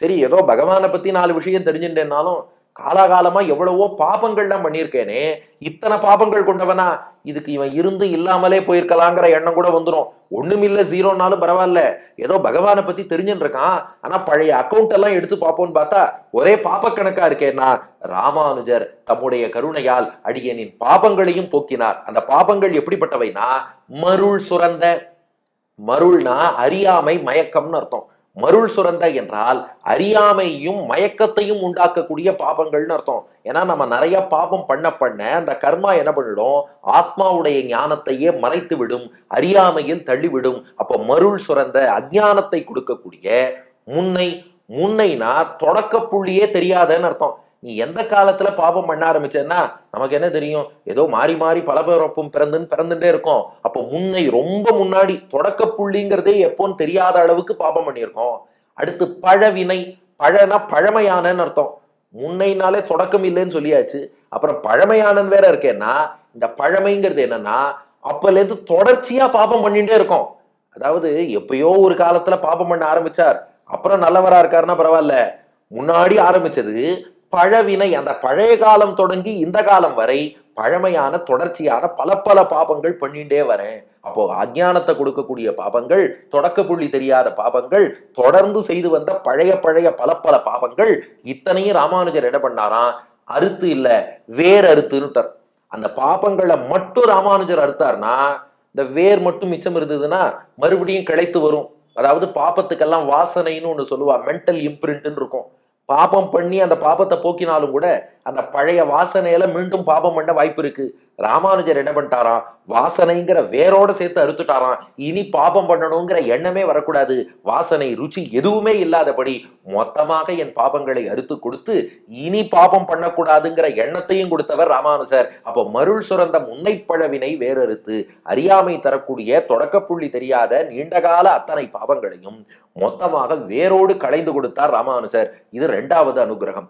சரி ஏதோ பகவானை பத்தி நாலு விஷயம் தெரிஞ்சுட்டேன்னாலும் காலாகாலமா எவ்வளவோ பாபங்கள்லாம் பண்ணியிருக்கேனே இத்தனை பாபங்கள் கொண்டவனா இதுக்கு இவன் இருந்து இல்லாமலே போயிருக்கலாங்கிற எண்ணம் கூட வந்துடும் ஒண்ணுமில்ல ஜீரோனாலும் பரவாயில்ல. ஏதோ பகவானை பத்தி தெரிஞ்சுருக்கான் இருக்கான் ஆனா பழைய அக்கௌண்ட் எல்லாம் எடுத்து பார்ப்போம்னு பார்த்தா ஒரே பாப கணக்கா இருக்கேன்னா ராமானுஜர் தம்முடைய கருணையால் அடியனின் பாபங்களையும் போக்கினார். அந்த பாபங்கள் எப்படிப்பட்டவைனா மருள் சுரந்த மருள்னா அறியாமை மயக்கம்னு அர்த்தம். மருள் சுரந்த என்றால் அறியாமையும் மயக்கத்தையும் உண்டாக்கக்கூடிய பாபங்கள்னு அர்த்தம். ஏன்னா நம்ம நிறைய பாபம் பண்ண பண்ண அந்த கர்மா என்ன பண்ணிடும்? ஆத்மாவுடைய ஞானத்தையே மறைத்து விடும் அறியாமையில் தள்ளிவிடும். அப்போ மருள் சுரந்த அஜ்ஞானத்தை கொடுக்கக்கூடிய முன்னை முன்னைனா தொடக்க புள்ளியே தெரியாதன்னு அர்த்தம். நீ எந்த காலத்துல பாபம் பண்ண ஆரம்பிச்சேன்னா நமக்கு என்ன தெரியும்? ஏதோ மாறி மாறி பல பிறப்பும் பிறந்துன்னு பிறந்துட்டே இருக்கும். அப்போ முன்னை ரொம்ப முன்னாடி தொடக்க புள்ளிங்கிறதே எப்போன்னு தெரியாத அளவுக்கு பாபம் பண்ணியிருக்கோம். அடுத்து பழவினை பழனா பழமையானன்னு அர்த்தம். முன்னைனாலே தொடக்கம் இல்லைன்னு சொல்லியாச்சு. அப்புறம் பழமையானன்னு வேற இருக்கேன்னா இந்த பழமைங்கிறது என்னன்னா அப்பல இருந்து தொடர்ச்சியா பாபம் பண்ணிட்டே இருக்கோம். அதாவது எப்பயோ ஒரு காலத்துல பாபம் பண்ண ஆரம்பிச்சார். அப்புறம் நல்லவரா இருக்காருன்னா பரவாயில்ல. முன்னாடி ஆரம்பிச்சது பழவினை அந்த பழைய காலம் தொடங்கி இந்த காலம் வரை பழமையான தொடர்ச்சியான பல பல பாபங்கள் பண்ணிட்டே வரேன். அப்போ அஜ்ஞானத்தை கொடுக்கக்கூடிய பாபங்கள் தொடக்க புள்ளி தெரியாத பாபங்கள் தொடர்ந்து செய்து வந்த பழைய பழைய பல பல பாபங்கள் இத்தனையும் ராமானுஜர் என்ன பண்ணாராம் அறுத்து இல்ல வேர் அறுத்துன்னுட்டார். அந்த பாபங்களை மட்டும் ராமானுஜர் அறுத்தார்னா இந்த வேர் மட்டும் மிச்சம் இருந்ததுன்னா மறுபடியும் கிளைத்து வரும். அதாவது பாப்பத்துக்கெல்லாம் வாசனைன்னு ஒன்று சொல்லுவா மென்டல் இம்ப்ரிண்ட்னு இருக்கும். பாபம் பண்ணி அந்த பாபத்தை போக்கினாலும் கூட அந்த பழைய வாசனையில மீண்டும் பாபம் பண்ண வாய்ப்பு இருக்கு. ராமானுஜர் என்ன பண்ணிட்டாராம்? வாசனைங்கிற வேரோட சேர்த்து அறுத்துட்டாராம். இனி பாபம் பண்ணணுங்கிற எண்ணமே வரக்கூடாது. வாசனை ருச்சி எதுவுமே இல்லாதபடி மொத்தமாக என் பாபங்களை அறுத்து கொடுத்து இனி பாபம் பண்ணக்கூடாதுங்கிற எண்ணத்தையும் கொடுத்தவர் ராமானுஜர். அப்போ மருள் சுரந்த முன்னைப்பழவினை வேறறுத்து அறியாமை தரக்கூடிய தொடக்கப்புள்ளி தெரியாத நீண்டகால அத்தனை பாபங்களையும் மொத்தமாக வேரோடு களைந்து கொடுத்தார் ராமானுஜர். இது ரெண்டாவது அனுகிரகம்.